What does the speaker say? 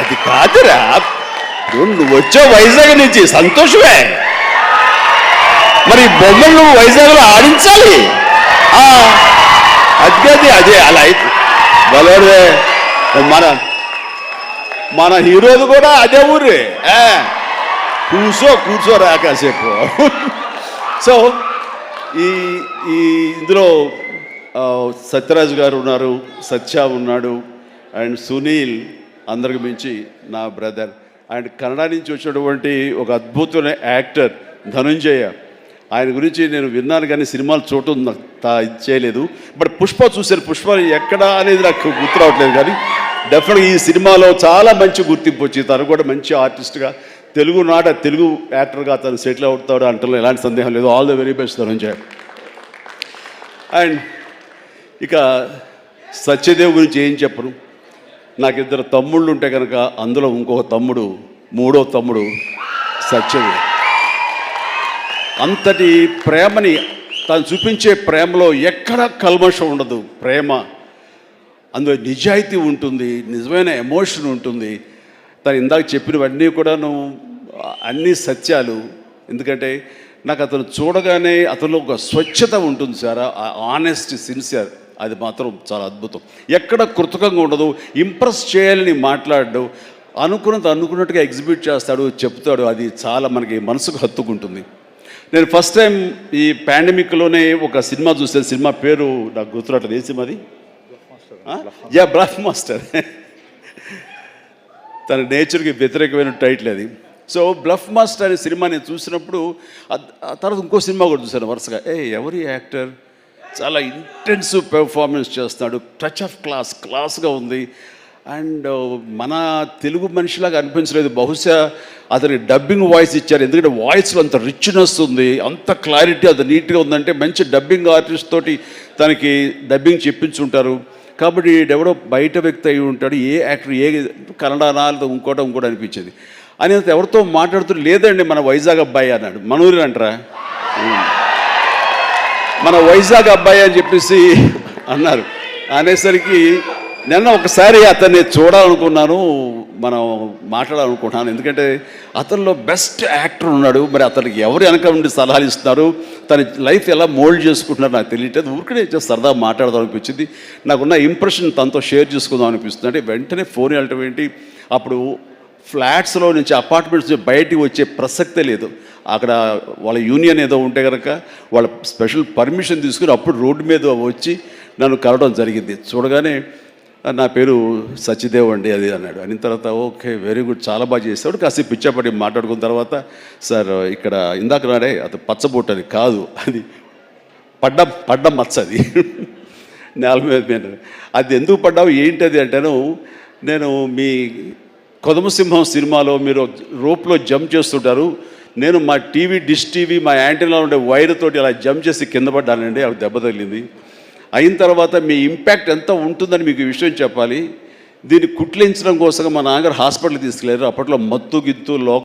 అది కాదురా. నువ్వు వచ్చావు వైజాగ్ నుంచి సంతోషమే. మరి బొమ్మలు నువ్వు వైజాగ్లో ఆడించాలి? ఆ, అది కాదు అదే అలా అయితే. బలవడే మన మన హీరోది కూడా అదే ఊరే. కూర్చో కూర్చోరా కాసేపు. సో ఈ ఈ ఇందులో ఆ, సత్యరాజు గారు ఉన్నారు సత్య ఉన్నాడు అండ్ సునీల్ అందరికి మించి నా బ్రదర్. అండ్ కన్నడ నుంచి వచ్చినటువంటి ఒక అద్భుతమైన యాక్టర్ ధనుంజయ. ఆయన గురించి నేను విన్నాను కానీ సినిమాలు చూడటం నాకు ఇది చేయలేదు బట్ పుష్ప చూశాను పుష్ప ఎక్కడ అనేది నాకు గుర్తు రావట్లేదు కానీ డెఫినెట్గా ఈ సినిమాలో చాలా మంచి గుర్తింపు వచ్చి తను కూడా మంచి ఆర్టిస్ట్గా తెలుగు నాట తెలుగు యాక్టర్గా తను సెటిల్ అవుతాడు అంటలో ఎలాంటి సందేహం లేదు. All the very best Dhananjaya. And ఇక సత్యదేవ్ గురించి ఏం చెప్పను? నాకు ఇద్దరు తమ్ముళ్ళు ఉంటే కనుక అందులో ఇంకొక తమ్ముడు మూడో తమ్ముడు సత్యదేవ్ అంతటి ప్రేమని తను చూపించే ప్రేమలో ఎక్కడ కల్మషం ఉండదు ప్రేమ. అందులో నిజాయితీ ఉంటుంది నిజమైన ఎమోషన్ ఉంటుంది. తను ఇందాక చెప్పినవన్నీ కూడాను అన్ని సత్యాలు. ఎందుకంటే నాకు అతను చూడగానే అతనిలో ఒక స్వచ్ఛత ఉంటుంది సార్ ఆనెస్ట్ సిన్సియర్. అది మాత్రం చాలా అద్భుతం. ఎక్కడ కృతకంగా ఉండదు ఇంప్రెస్ చేయాలని మాట్లాడడు అనుకున్నది అనుకున్నట్టుగా ఎగ్జిబిట్ చేస్తాడు చెప్తాడు అది చాలా మనకి మనసుకు హత్తుకుంటుంది. నేను ఫస్ట్ టైం ఈ పాండమిక్లోనే ఒక సినిమా చూసాను సినిమా పేరు నాకు గుర్తురాట్లేదు ఏ సినిమా అది? Yeah black master. తన నేచర్కి వ్యతిరేకమైన టైటిల్ అది. సో బ్లఫ్ మాస్టర్ అనే సినిమా నేను చూసినప్పుడు తర్వాత ఇంకో సినిమా కూడా చూశాను వరుసగా. ఏ ఎవరి యాక్టర్? చాలా ఇంటెన్సివ్ పెర్ఫార్మెన్స్ చేస్తున్నాడు. టచ్ ఆఫ్ క్లాస్ క్లాస్గా ఉంది. అండ్ uh, మన తెలుగు మనిషిలాగా అనిపించలేదు. బహుశా అతని డబ్బింగ్ వాయిస్ ఇచ్చారు. ఎందుకంటే వాయిస్లో అంత రిచ్నెస్ ఉంది అంత క్లారిటీ అంత నీట్గా ఉందంటే మంచి డబ్బింగ్ ఆర్టిస్ట్ తోటి తనకి డబ్బింగ్ చెప్పించుంటారు. కాబట్టి ఎవడో బయట వ్యక్తి అయి ఉంటాడు. ఏ యాక్టర్ ఏ కన్నడ నాలుగు ఇంకోటి ఇంకోటి అనిపించింది. అని ఎవరితో మాట్లాడుతూ లేదండి మన వైజాగ్ అబ్బాయి అన్నాడు. మనూరి అంటారా? మన వైజాగ్ అబ్బాయి అని చెప్పేసి అన్నారు. అనేసరికి నిన్న ఒకసారి అతన్ని చూడాలనుకున్నాను మనం మాట్లాడాలనుకుంటున్నాను. ఎందుకంటే అతనిలో బెస్ట్ యాక్టర్ ఉన్నాడు. మరి అతనికి ఎవరు వెనక నుండి సలహాలు ఇస్తున్నారు? తన లైఫ్ ఎలా మోల్డ్ చేసుకుంటున్నారు నాకు తెలియట్లేదు. ఊరికనే సరదా మాట్లాడదాం అనిపించింది. నాకున్న ఇంప్రెషన్ తనతో షేర్ చేసుకుందాం అనిపిస్తుంది. అంటే వెంటనే ఫోన్ వెళ్ళటం ఏంటి? అప్పుడు ఫ్లాట్స్లో నుంచి అపార్ట్మెంట్స్ నుంచి బయటికి వచ్చే ప్రసక్తే లేదు. అక్కడ వాళ్ళ యూనియన్ ఏదో ఉంటే కనుక వాళ్ళ స్పెషల్ పర్మిషన్ తీసుకుని అప్పుడు రోడ్డు మీద వచ్చి నన్ను కలవడం జరిగింది. చూడగానే నా పేరు సత్యదేవ్ అండి అది అన్నాడు. అని తర్వాత ఓకే వెరీ గుడ్ చాలా బాగా చేసాడు కాసేపు పిచ్చాపడి మాట్లాడుకున్న తర్వాత సార్ ఇక్కడ ఇందాక నాడే అది పచ్చబొట్టు అది కాదు అది పడ్డ పడ్డ మచ్చ అది. నేల మీద మీద. అది ఎందుకు పడ్డావు? ఏంటి అది? అంటాను. నేను మీ కొదమసింహం సినిమాలో మీరు రోప్లో జంప్ చేస్తుంటారు. నేను మా టీవీ డిష్ టీవీ మా యాంటీనాలో ఉండే వైర్ తోటి అలా జంప్ చేసి కింద పడ్డానండి. అవి దెబ్బ తగిలింది. అయిన తర్వాత మీ ఇంపాక్ట్ ఎంత ఉంటుందని మీకు విషయం చెప్పాలి. దీన్ని కుట్లించడం కోసం మా నాన్నగారు హాస్పిటల్ తీసుకెళ్ళారు అప్పట్లో మత్తు గిత్తు లో